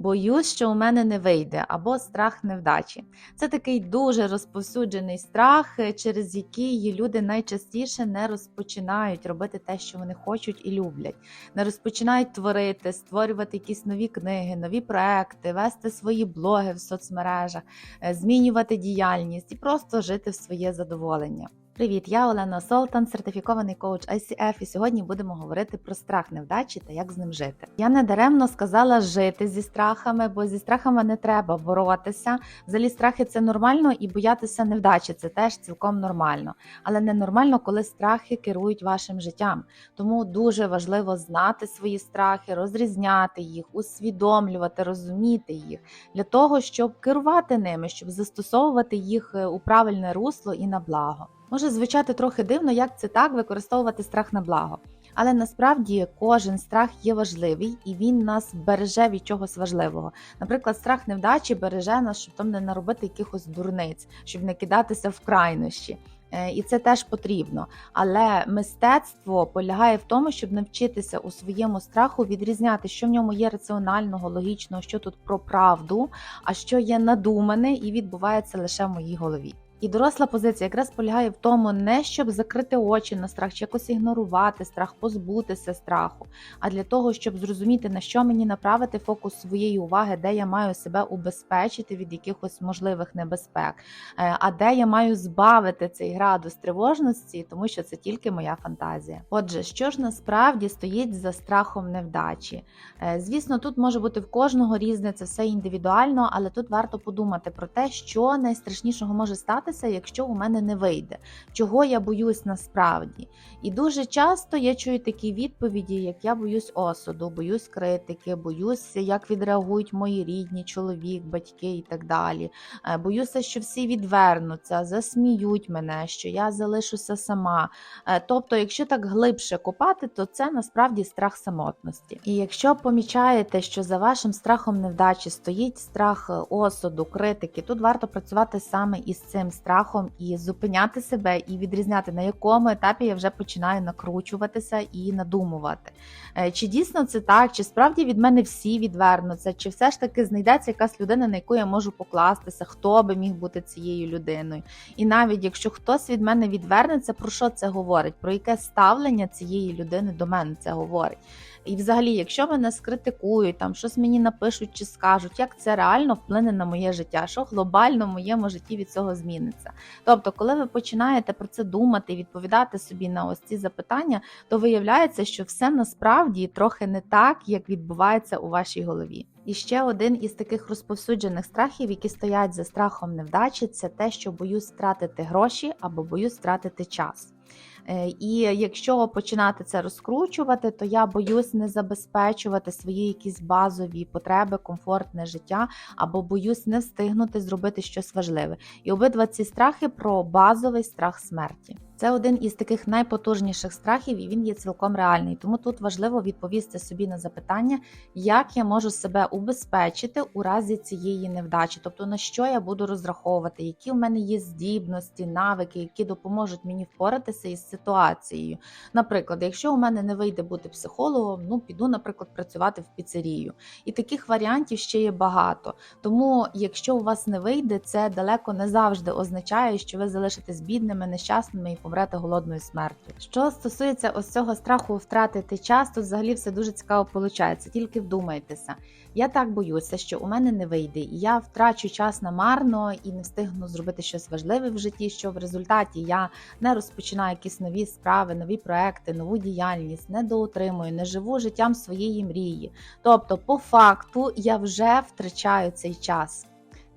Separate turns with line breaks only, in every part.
Боюсь, що у мене не вийде, або страх невдачі. Це такий дуже розповсюджений страх, е, через який люди найчастіше не розпочинають робити те, що вони хочуть і люблять, не розпочинають творити, створювати якісь нові книги, нові проекти, вести свої блоги в соцмережах, е, змінювати діяльність і просто жити в своє задоволення. Привіт, я Олена Солтан, сертифікований коуч ICF, і сьогодні будемо говорити про страх невдачі та як з ним жити. Я не даремно сказала жити зі страхами, бо зі страхами не треба боротися. Взагалі, страхи це нормально, і боятися невдачі це теж цілком нормально. Але не нормально, коли страхи керують вашим життям. Тому дуже важливо знати свої страхи, розрізняти їх, усвідомлювати, розуміти їх для того, щоб керувати ними, щоб застосовувати їх е, у правильне русло і на благо. Може звучати трохи дивно, як це так використовувати страх на благо. Але насправді кожен страх є важливий і він нас береже від чогось важливого. Наприклад, страх невдачі береже нас, щоб там не наробити якихось дурниць, щоб не кидатися в крайнощі. Е, І це теж потрібно. Але мистецтво полягає в тому, щоб навчитися у своєму страху відрізняти, що в ньому є раціонального, логічного, що тут про правду, а що є надумане і відбувається лише в моїй голові. І доросла позиція якраз полягає в тому, не щоб закрити очі на страх, чи якось ігнорувати страх, позбутися страху, а для того, щоб зрозуміти, на що мені направити фокус своєї уваги, де я маю себе убезпечити від якихось можливих небезпек, е, а де я маю збавити цей градус тривожності, тому що це тільки моя фантазія. Отже, що ж насправді стоїть за страхом невдачі? Е, Звісно, тут може бути в кожного різне, це все індивідуально, але тут варто подумати про те, що найстрашнішого може статися, якщо у мене не вийде, чого я боюсь насправді. І дуже часто я чую такі відповіді, як я боюсь осуду, боюсь критики, боюсь, як відреагують мої рідні, чоловік, батьки і так далі. Е, Боюся, що всі відвернуться, засміють мене, що я залишуся сама. Е, Тобто, якщо так глибше копати, то це насправді страх самотності. І якщо помічаєте, що за вашим страхом невдачі стоїть страх е, осуду, критики, тут варто працювати саме із цим страхом і зупиняти себе, і відрізняти, на якому етапі я вже починаю накручуватися і надумувати. Е, Чи дійсно це так, чи справді від мене всі відвернуться, чи все ж таки знайдеться якась людина, на яку я можу покластися, хто би міг бути цією людиною. І навіть якщо хтось від мене відвернеться, про що це говорить? Про яке ставлення цієї людини до мене це говорить? І взагалі, якщо мене скритикують, там щось мені напишуть чи скажуть, як це реально вплине на моє життя, що глобально в моєму житті від цього зміниться. Тобто, коли ви починаєте про це думати і відповідати собі на ось ці запитання, то виявляється, що все насправді трохи не так, як відбувається у вашій голові. І ще один із таких розповсюджених страхів, які стоять за страхом невдачі, це те, що боюсь втратити гроші або боюсь втратити час. Е, І якщо починати це розкручувати, то я боюсь не забезпечувати свої якісь базові потреби, комфортне життя, або боюсь не встигнути зробити щось важливе. І обидва ці страхи про базовий страх смерті. Це один із таких найпотужніших страхів, і він є цілком реальний. Тому тут важливо відповісти собі на запитання, як я можу себе убезпечити у разі цієї невдачі, тобто на що я буду розраховувати, які в мене є здібності, навики, які допоможуть мені впоратися із ситуацією. Наприклад, якщо у мене не вийде бути психологом, ну піду, наприклад, працювати в піцерію. І таких варіантів ще є багато. Тому, якщо у вас не вийде, це далеко не завжди означає, що ви залишитесь бідними, нещасними і помрете голодною смертю. Що стосується ось цього страху втратити час, тут взагалі все дуже цікаво виходить. Тільки вдумайтеся. Я так боюся, що у мене не вийде, і я втрачу час намарно і не встигну зробити щось важливе в житті, що в результаті я не розпочинаю якісь нові справи, нові проекти, нову діяльність, не доотримую, не живу життям своєї мрії. Тобто, по факту, я вже втрачаю цей час.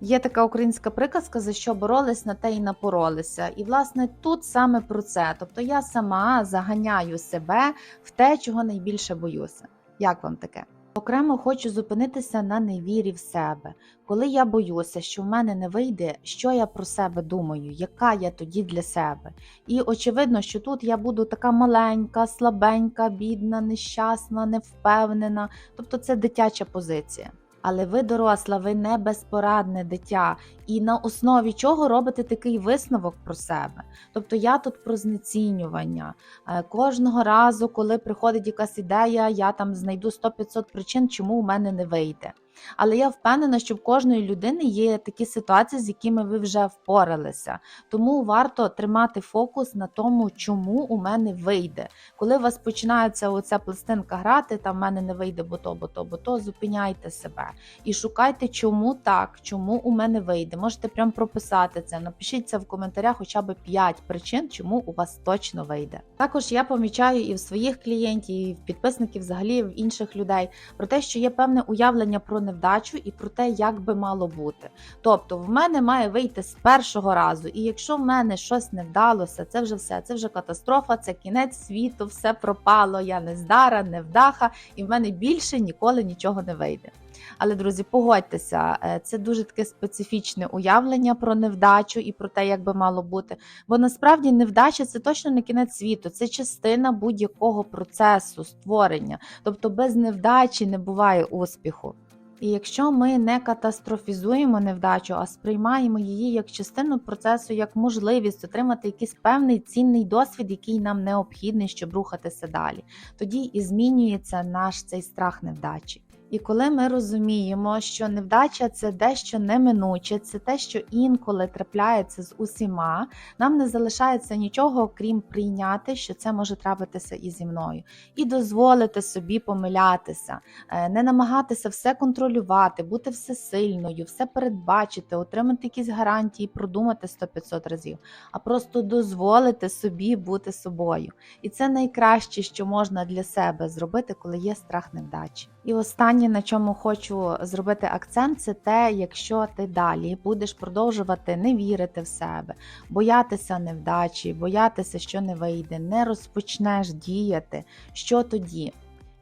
Є така українська приказка, за що боролись, на те й напоролися. І власне тут саме про це. Тобто я сама заганяю себе в те, чого найбільше боюся. Як вам таке? Окремо хочу зупинитися на невірі в себе. Коли я боюся, що в мене не вийде, що я про себе думаю, яка я тоді для себе. І очевидно, що тут я буду така маленька, слабенька, бідна, нещасна, невпевнена. Тобто це дитяча позиція. Але ви доросла, ви не безпорадне дитя, і на основі чого робите такий висновок про себе. Тобто я тут про знецінювання. Е, Кожного разу, коли приходить якась ідея, я там знайду 100-500 причин, чому у мене не вийде. Але я впевнена, що в кожної людини є такі ситуації, з якими ви вже впоралися. Тому варто тримати фокус на тому, чому у мене вийде. Коли у вас починається оця пластинка грати, там в мене не вийде, бо то, бо то, бо то, зупиняйте себе і шукайте, чому так, чому у мене вийде. Можете прям прописати це. Напишіть це в коментарях, хоча б 5 причин, чому у вас точно вийде. Також я помічаю і в своїх клієнтів, і в підписників, взагалі в інших людей про те, що є певне уявлення про невдачу і про те, як би мало бути. Тобто, в мене має вийти з першого разу, і якщо в мене щось не вдалося, це вже все, це вже катастрофа, це кінець світу, все пропало. Я не здара, не вдаха, і в мене більше ніколи нічого не вийде. Але, друзі, погодьтеся, е, це дуже таке специфічне уявлення про невдачу і про те, як би мало бути. Бо насправді невдача це точно не кінець світу, це частина будь-якого процесу створення. Тобто без невдачі не буває успіху. І якщо ми не катастрофізуємо невдачу, а сприймаємо її як частину процесу, як можливість отримати якийсь певний цінний досвід, який нам необхідний, щоб рухатися далі, тоді і змінюється наш цей страх невдачі. І коли ми розуміємо, що невдача це дещо неминуче, це те, що інколи трапляється з усіма, нам не залишається нічого, крім прийняти, що це може трапитися і зі мною, і дозволити собі помилятися, е, не намагатися все контролювати, бути всесильною, все передбачити, отримати якісь гарантії, продумати 100-500 разів, а просто дозволити собі бути собою. І це найкраще, що можна для себе зробити, коли є страх невдачі. І останнє, на чому хочу зробити акцент, це те, якщо ти далі будеш продовжувати не вірити в себе, боятися невдачі, боятися, що не вийде, не розпочнеш діяти, що тоді?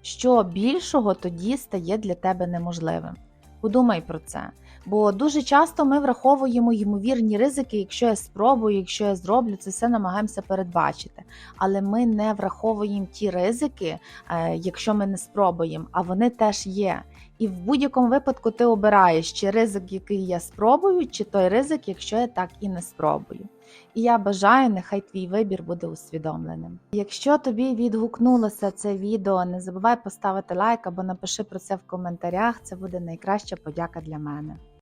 Що більшого тоді стає для тебе неможливим? Подумай про це. Бо дуже часто ми враховуємо ймовірні ризики, якщо я спробую, якщо я зроблю, це все намагаємося передбачити. Але ми не враховуємо ті ризики, е, якщо ми не спробуємо, а вони теж є. І в будь-якому випадку ти обираєш, чи ризик, який я спробую, чи той ризик, якщо я так і не спробую. І я бажаю, нехай твій вибір буде усвідомленим. Якщо тобі відгукнулося це відео, не забувай поставити лайк або напиши про це в коментарях. Це буде найкраща подяка для мене.